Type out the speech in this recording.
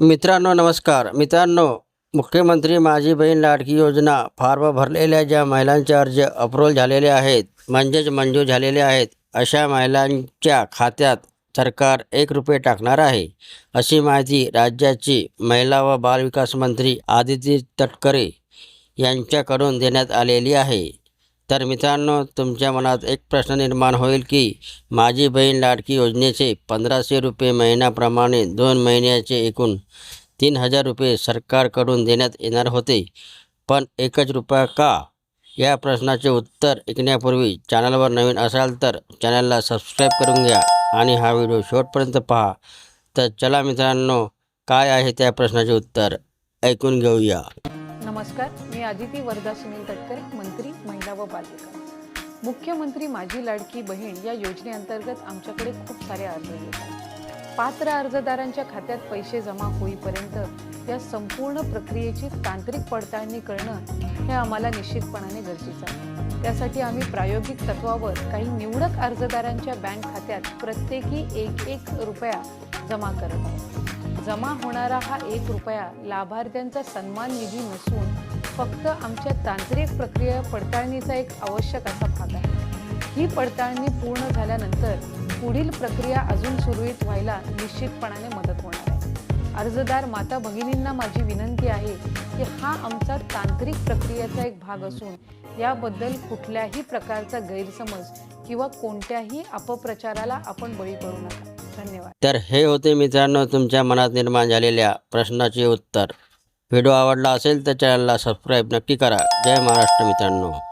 मित्रांनो नमस्कार. मित्रांनो मुख्यमंत्री माझी बहीण लाडकी योजना फॉर्म भरलेल्या ज्या महिलांचे अर्ज अप्रूव्हल झालेले आहेत म्हणजेच मंजूर झालेले आहेत अशा महिलांच्या खात्यात सरकार एक रुपये टाकणार आहे अशी माहिती राज्याची महिला व बालविकास मंत्री आदिती तटकरे यांच्याकडून देण्यात आलेली आहे. तर मित्रांनो तुमच्या मनात एक प्रश्न निर्माण होईल की माझी बहीण लाडकी योजनेचे पंधराशे रुपये महिन्याप्रमाणे दोन महिन्याचे एकूण तीन हजार रुपये सरकारकडून देण्यात येणार होते. पण एकच रुपया का? या प्रश्नाचे उत्तर ऐकण्यापूर्वी चॅनलवर नवीन असाल तर चॅनलला सबस्क्राईब करून घ्या आणि हा व्हिडिओ शेवटपर्यंत पहा. तर चला मित्रांनो काय आहे त्या प्रश्नाचे उत्तर? ऐकून घेऊया. नमस्कार मी आदिती वर्धा सुनील तटकरे मंत्री महिला व बालविकास. मुख्यमंत्री माझी लाडकी बहीण या योजनेअंतर्गत आमच्याकडे खूप सारे अर्ज येतात. पात्र अर्जदारांच्या खात्यात पैसे जमा होईपर्यंत या संपूर्ण प्रक्रियेची तांत्रिक पडताळणी करणं हे आम्हाला निश्चितपणाने गरजेचं आहे. त्यासाठी आम्ही प्रायोगिक तत्वावर काही निवडक अर्जदारांच्या बँक खात्यात प्रत्येकी एक एक रुपया जमा करत आहोत. जमा होणारा हा एक रुपया लाभार्थ्यांचा सन्मान निधी नसून फक्त आमच्या तांत्रिक प्रक्रिया पडताळणीचा एक आवश्यक असा भाग आहे. ही पडताळणी पूर्ण झाल्यानंतर पुढील प्रक्रिया अजून सुरळीत व्हायला निश्चितपणाने मदत होणार आहे. अर्जदार माता भगिनींना माझी विनंती आहे की हा आमचा तांत्रिक प्रक्रियेचा एक भाग असून याबद्दल कुठल्याही प्रकारचा गैरसमज किंवा कोणत्याही अपप्रचाराला आपण बळी पडू नका. धन्यवाद. तर हे होते मित्रांनो तुमच्या मनात निर्माण झालेल्या प्रश्नाचे उत्तर. व्हिडिओ आवडला असेल तर चॅनलला सबस्क्राईब नक्की करा. जय महाराष्ट्र मित्रांनो.